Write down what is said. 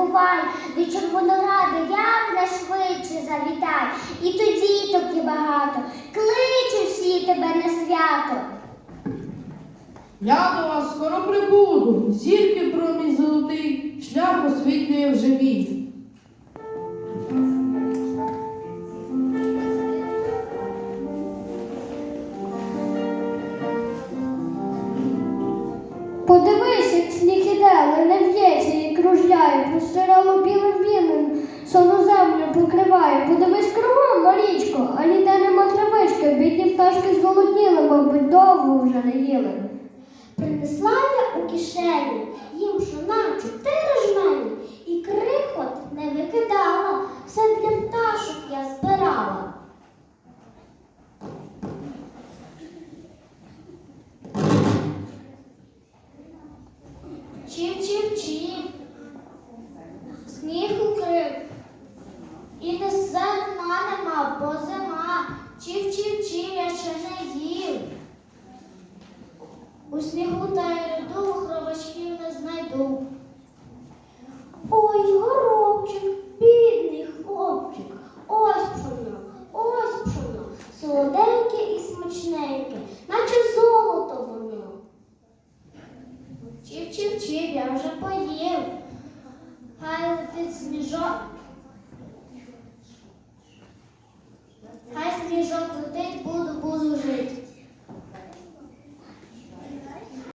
забувай, до як найшвидше завітай. І тоді діток багато, кличуть всі тебе на свято. Я до вас скоро прибуду, зірки промінь золотий, шлях освітлює вже мій. Покриває. Подивись кругом на а ніде нема травички, бідні пташки зголодніли, мабуть, довго вже не їли. Принесла я у кишеню їм шона чотири жмені, і крихот не викидала, все для пташок я збирала. Чіп, бо зима. Чіп, чіп, чіп, я ще не їв. У снігу та й льоду хробачків не знайду. Ой, горобчик, бідний хлопчик, ось пшоно, ось пшоно, солоденьке і смачненьке, наче золото воно. Чіп, чіп, чіп, я вже поїв. Хай летить сніжок. Хай сніжок летить